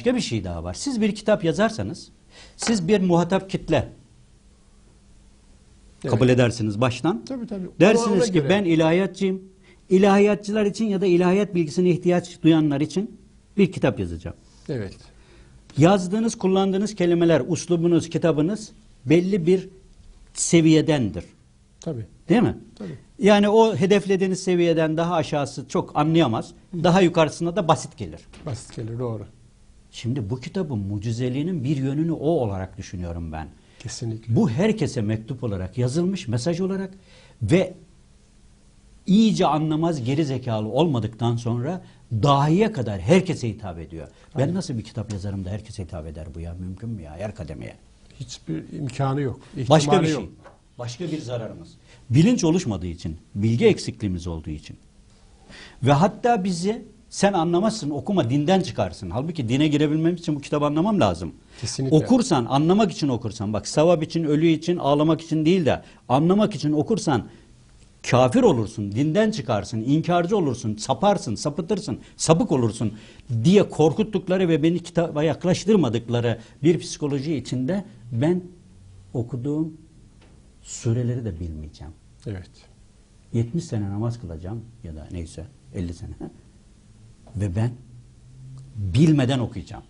Başka bir şey daha var. Siz bir kitap yazarsanız, siz bir muhatap kitle Evet. kabul edersiniz baştan. Tabii tabii. Dersiniz ki göre. ben ilahiyatçıyım. İlahiyatçılar için ya da ilahiyat bilgisine ihtiyaç duyanlar için bir kitap yazacağım. Evet. Yazdığınız, kullandığınız kelimeler, uslubunuz, kitabınız belli bir seviyedendir. Tabii. Değil mi? Tabii. Yani o hedeflediğiniz seviyeden daha aşağısı çok anlayamaz. Daha yukarısına da basit gelir. Basit gelir doğru. Şimdi bu kitabın mucizeliğinin bir yönünü o olarak düşünüyorum ben. Kesinlikle. Bu herkese mektup olarak yazılmış, mesaj olarak ve iyice anlamaz geri zekalı olmadıktan sonra dahiye kadar herkese hitap ediyor. Ben nasıl bir kitap yazarım da herkese hitap eder bu ya? Mümkün mü ya? Her kademeye. Hiçbir imkanı yok. Başka bir yok. şey. Başka bir zararımız. Bilinç oluşmadığı için, bilgi eksikliğimiz olduğu için. Ve hatta bizi sen anlamazsın, okuma, dinden çıkarsın. Halbuki dine girebilmem için bu kitabı anlamam lazım. Kesinlikle. Okursan, anlamak için okursan, bak sevap için, ölü için, ağlamak için değil de anlamak için okursan kafir olursun, dinden çıkarsın, inkarcı olursun, saparsın, sapıtırsın, sapık olursun diye korkuttukları ve beni kitaba yaklaştırmadıkları bir psikoloji içinde ben okuduğum sureleri de bilmeyeceğim. Evet. 70 sene namaz kılacağım ya da neyse 50 sene ve ben bilmeden okuyacağım.